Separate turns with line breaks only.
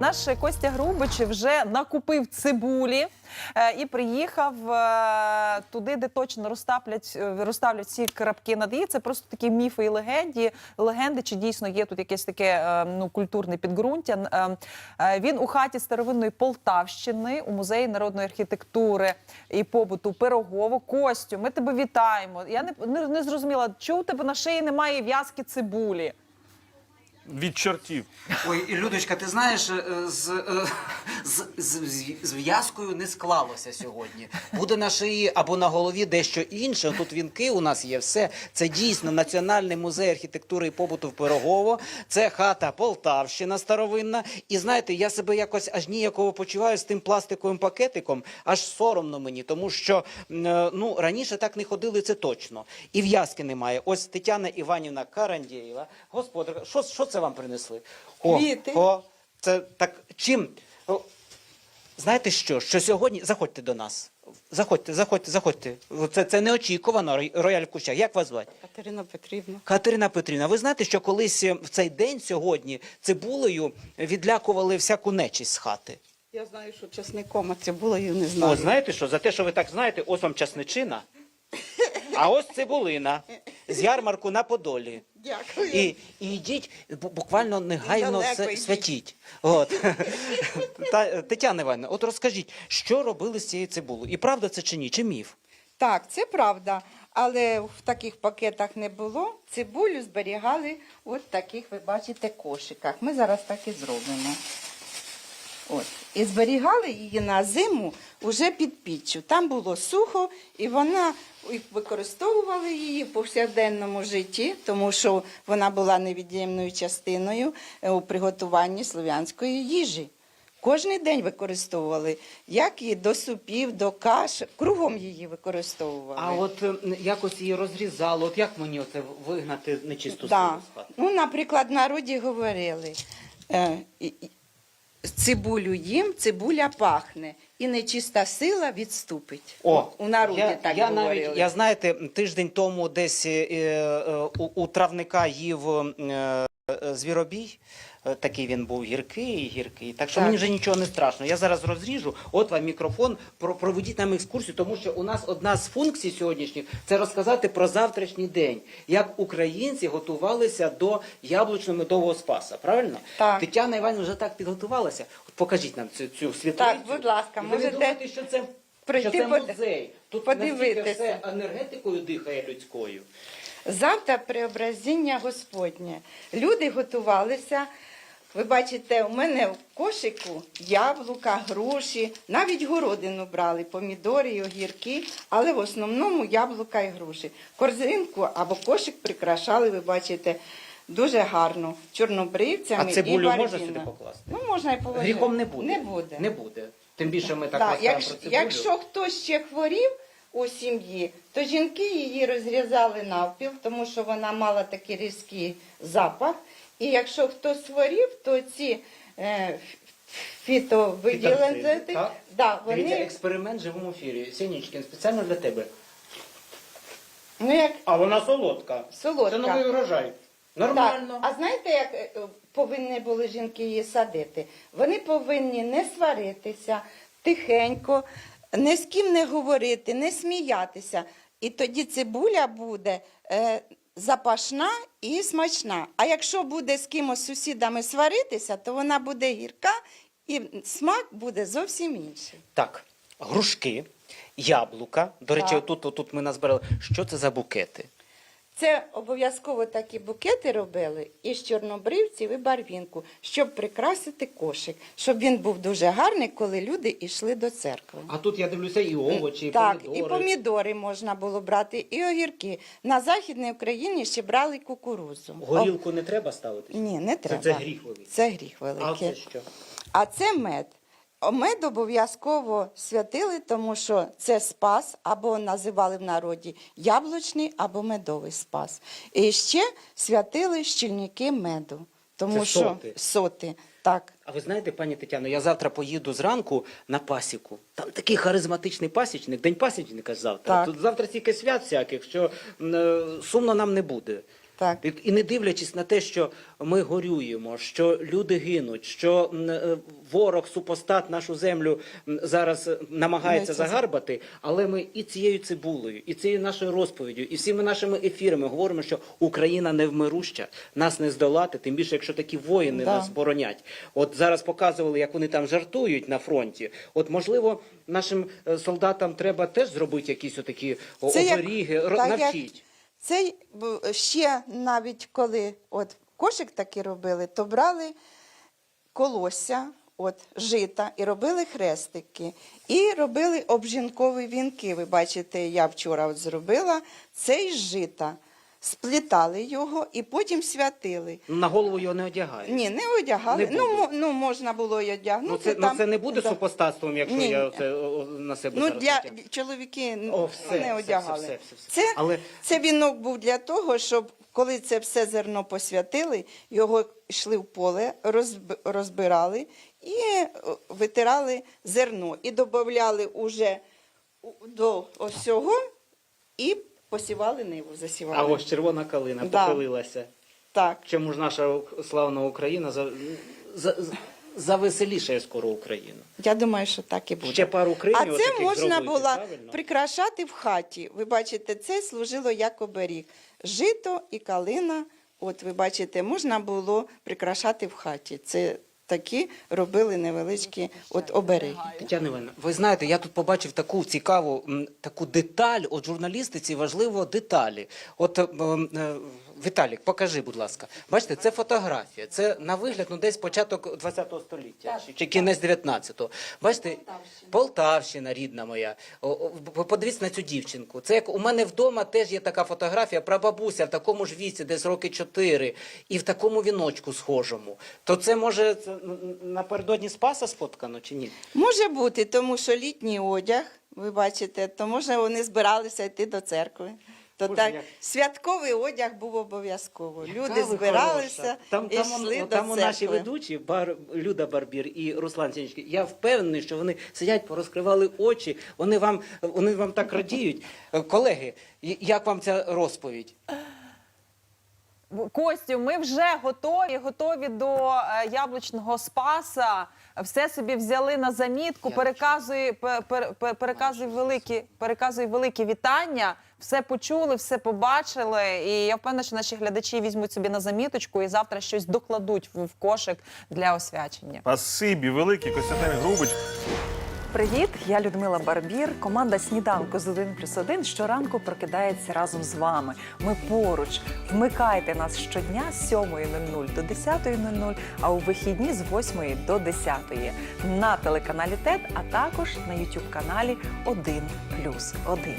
Наш Костя Грубич вже накупив цибулі е, і приїхав е, туди, де точно розставлять, е, розставлять ці крапки над «і». Це просто такі міфи і легенді. Легенди, чи дійсно є тут якесь таке ну, культурне підґрунтя. Е, е, Він у хаті старовинної Полтавщини у музеї народної архітектури і побуту Пирогово. Костю, ми тебе вітаємо. Я не, не, не зрозуміла, чого у тебе на шиї немає в'язки цибулі.
Від чортів.
Ой, Людочка, ти знаєш, е, з, е, з, з, з, з в'язкою не склалося сьогодні. Буде на шиї або на голові дещо інше. Тут вінки у нас є все. Це дійсно Національний музей архітектури і побуту в Пирогово. Це хата Полтавщина старовинна. І знаєте, я себе якось аж ніяково почуваю з тим пластиковим пакетиком, аж соромно мені, тому що е, ну, раніше так не ходили, це точно. І в'язки немає. Ось Тетяна Іванівна Карандєєва, господар, що, що це вам принесли? О,
Квіти.
О, це так чим? О, знаєте що? Що сьогодні заходьте до нас. Заходьте, заходьте, заходьте. Це, це неочікувано, рояль в кущах. Як вас звати?
Катерина Петрівна.
Катерина Петрівна, ви знаєте, що колись е, в цей день сьогодні цибулею відлякували всяку нечість з хати?
Я знаю, що часником, а цибулею не знаю.
О, знаєте що? За те, що ви так знаєте, ось вам часничина, а ось цибулина з ярмарку на Подолі.
Дякую.
І, і йдіть буквально негайно святіть. От. Та, Тетяна Івановна, от розкажіть, що робили з цією цибулою? І правда це чи ні? Чи міф?
Так, це правда. Але в таких пакетах не було. Цибулю зберігали от таких, ви бачите, кошиках. Ми зараз так і зробимо. От. І зберігали її на зиму вже під піччю. Там було сухо, і вона і використовували її в повсякденному житті, тому що вона була невід'ємною частиною е, у приготуванні слов'янської їжі. Кожний день використовували, як і до супів, до каш, кругом її використовували.
А от е, якось її розрізало, от як мені оце вигнати нечисту
да.
силу?
Ну, наприклад, народі говорили, е, цибулю їм, цибуля пахне, і нечиста сила відступить. у народі
я,
так
я
говорили.
навіть, я знаєте, тиждень тому десь е, е, у, у травника їв е, звіробій. Е, Такий він був гіркий, гіркий. Так що
Так.
мені вже нічого не страшно. Я зараз розріжу. От вам мікрофон. Про проведіть нам екскурсію, тому що у нас одна з функцій сьогоднішніх це розказати про завтрашній день, як українці готувалися до яблучно-медового спаса. Правильно?
Так.
Тетяна Іванівна вже так підготувалася. От покажіть нам цю, цю світлицю.
Так, будь ласка,
І ви думаєте, що це
прийти
що це музей. Тут
подивитися.
все енергетикою дихає людською.
Завтра преобразіння Господнє. Люди готувалися. Ви бачите, у мене в кошику яблука, груші, навіть городину брали, помідори, і огірки, але в основному яблука і груші. Корзинку або кошик прикрашали, ви бачите, дуже гарно чорнобривцями
А цибулю
і
можна сюди покласти?
Ну, можна і положити.
Гріхом не буде.
Не буде.
Не буде. Тим більше ми так розказуємо
якщо,
про цибулю.
якщо хтось ще хворів у сім'ї, то жінки її розрізали навпіл, тому що вона мала такий різкий запах. І якщо хтось хворів, то ці е,
так?
да,
Дивіться, експеримент в живому ефірі. Сінічкін, спеціально для тебе.
ну як
А вона солодка.
солодка.
Це новий урожай.
Так.
Нормально.
А знаєте, як е, е, повинні були жінки її садити? Вони повинні не сваритися тихенько, ні з ким не говорити, не сміятися. І тоді цибуля буде е, запашна і смачна. А якщо буде з кимось сусідами сваритися, то вона буде гірка і смак буде зовсім інший.
Так, грушки, яблука. До речі,
Так.
отут, отут ми назбирали. Що це за букети?
Це обов'язково такі букети робили із чорнобривців і барвінку, щоб прикрасити кошик, щоб він був дуже гарний, коли люди йшли до церкви.
А тут я дивлюся і овочі, і
так,
помідори.
і помідори можна було брати, і огірки. На Західній Україні ще брали кукурудзу.
Горілку не треба ставити?
Ні, не
Це-
треба.
це гріх великий.
Це гріх великий.
А це що?
А це мед. Мед обов'язково святили, тому що це спас, або називали в народі яблучний або медовий спас. І ще святили щільники меду, тому
Це
що
соти.
соти. Так.
А ви знаєте, пані Тетяно, я завтра поїду зранку на пасіку. Там такий харизматичний пасічник, день пасічника завтра.
Так.
Тут завтра стільки свят всяких, що е, сумно нам не буде.
Так.
І, не дивлячись на те, що ми горюємо, що люди гинуть, що е, ворог, супостат нашу землю зараз е, намагається загарбати, але ми і цією цибулею, і цією нашою розповіддю, і всіми нашими ефірами говоримо, що Україна невмируща, нас не здолати, тим більше, якщо такі воїни
Да.
нас боронять. От зараз показували, як вони там жартують на фронті. От можливо, нашим е, солдатам треба теж зробити якісь отакі оберіги,
як-
навчіть.
Це ще навіть коли от кошик такий робили, то брали колосся, от, жита, і робили хрестики, і робили обжінкові вінки. Ви бачите, я вчора от зробила цей жита. Сплітали його і потім святили.
На голову його не одягають.
Ні, не одягали.
Не
ну,
буду.
ну, можна було й одягнути.
Ну це,
там,
ну, це не буде
да.
супостатством, якщо
Ні.
я це на себе
Ну,
зараз
для
натягну.
чоловіки ну,
О, все,
не
все,
одягали.
все, все, все.
Це,
Але-
це вінок був для того, щоб коли це все зерно посвятили, його йшли в поле, розбирали і е, витирали зерно. І додавали уже до ось цього і посівали ниву, засівали.
А ось червона калина
Да.
похилилася.
Так.
Чому ж наша славна Україна за, за, завеселішає скоро Україну?
Я думаю, що так і буде.
Ще пару кремів
А це можна
зробити,
було
правильно?
прикрашати в хаті. Ви бачите, це служило як оберіг. Жито і калина. От ви бачите, можна було прикрашати в хаті. Це такі робили невеличкі от обереги.
Тетяна Івановна, ви знаєте, я тут побачив таку цікаву м, таку деталь. От журналістиці важливо деталі. От е, м, е, Віталік, покажи, будь ласка. Бачите, це фотографія. Це на вигляд ну десь початок 20 століття чи, кінець 19-го. Бачите, Полтавщина, рідна моя. Подивіться на цю дівчинку. Це як у мене вдома теж є така фотографія прабабуся в такому ж віці, десь роки 4, і в такому віночку схожому. То це може напередодні Спаса споткано чи ні?
Може бути, тому що літній одяг, ви бачите, то може вони збиралися йти до церкви. То
Боже,
так
як-
святковий одяг був обов'язково.
Яка
Люди
ви
збиралися
хороша. там,
і
там,
йшли
он-
до
там
церкви.
наші ведучі, бар, Люда Барбір і Руслан Сінічки. Я впевнений, що вони сидять, порозкривали очі, вони вам, вони вам так радіють. Е, Колеги, і- як вам ця розповідь?
Костю, ми вже готові, готові до е, яблучного спаса. Все собі взяли на замітку. Переказуй, пер, пер, пер- переказуй великі, переказуй великі вітання. Все почули, все побачили. І я впевнена, що наші глядачі візьмуть собі на заміточку і завтра щось докладуть в, в кошик для освячення.
Спасибі, великий Костянтин Грубич.
Привіт, я Людмила Барбір. Команда сніданку з 1 плюс 1 щоранку прокидається разом з вами. Ми поруч. Вмикайте нас щодня з 7.00 до 10.00, а у вихідні з 8 до 10 на телеканалі ТЕД, а також на YouTube каналі 1 плюс 1.